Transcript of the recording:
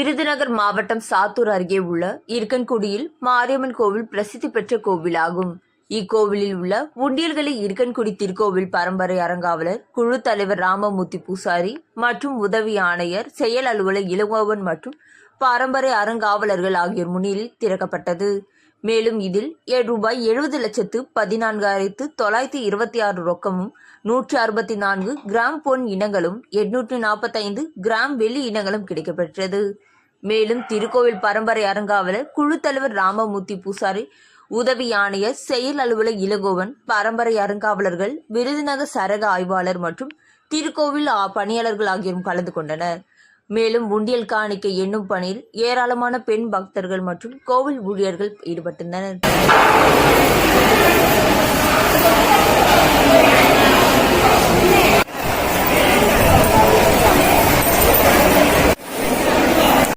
விருதுநகர் மாவட்டம் சாத்தூர் அருகே உள்ள இருக்கன்குடியில் மாரியம்மன் கோவில் பிரசித்தி பெற்ற கோவிலாகும். இக்கோவிலில் உள்ள உண்டியல்களை இருக்கன்குடி திருக்கோவில் பரம்பரை அரங்காவலர் குழு தலைவர் ராமமூர்த்தி பூசாரி மற்றும் உதவி ஆணையர் செயல் அலுவலர் இளங்கோவன் மற்றும் பரம்பரை அறங்காவலர்கள் ஆகியோர் முன்னிலையில் திறக்கப்பட்டது. மேலும் இதில் ஏழு ரூபாய் எழுபது லட்சத்து பதினான்காயிரத்து தொள்ளாயிரத்தி இருபத்தி ஆறு ரொக்கமும் நூற்றி அறுபத்தி நான்கு கிராம் பொன் இனங்களும் எட்நூற்றி நாற்பத்தைந்து கிராம் வெள்ளி இனங்களும் கிடைக்கப்பெற்றது. மேலும் திருக்கோவில் பரம்பரை அரங்காவலர் குழு தலைவர் ராமமூர்த்தி பூசாரி உதவி ஆணையர் செயல் அலுவலர் இளங்கோவன் பரம்பரை அருங்காவலர்கள் விருதுநகர் சரக ஆய்வாளர் மற்றும் திருக்கோவில் பணியாளர்கள் ஆகியோரும் கலந்து கொண்டனர். மேலும் உண்டியல் காணிக்கை எண்ணும் பணியில் ஏராளமான பெண் பக்தர்கள் மற்றும் கோவில் ஊழியர்கள் ஈடுபட்டிருந்தனர்.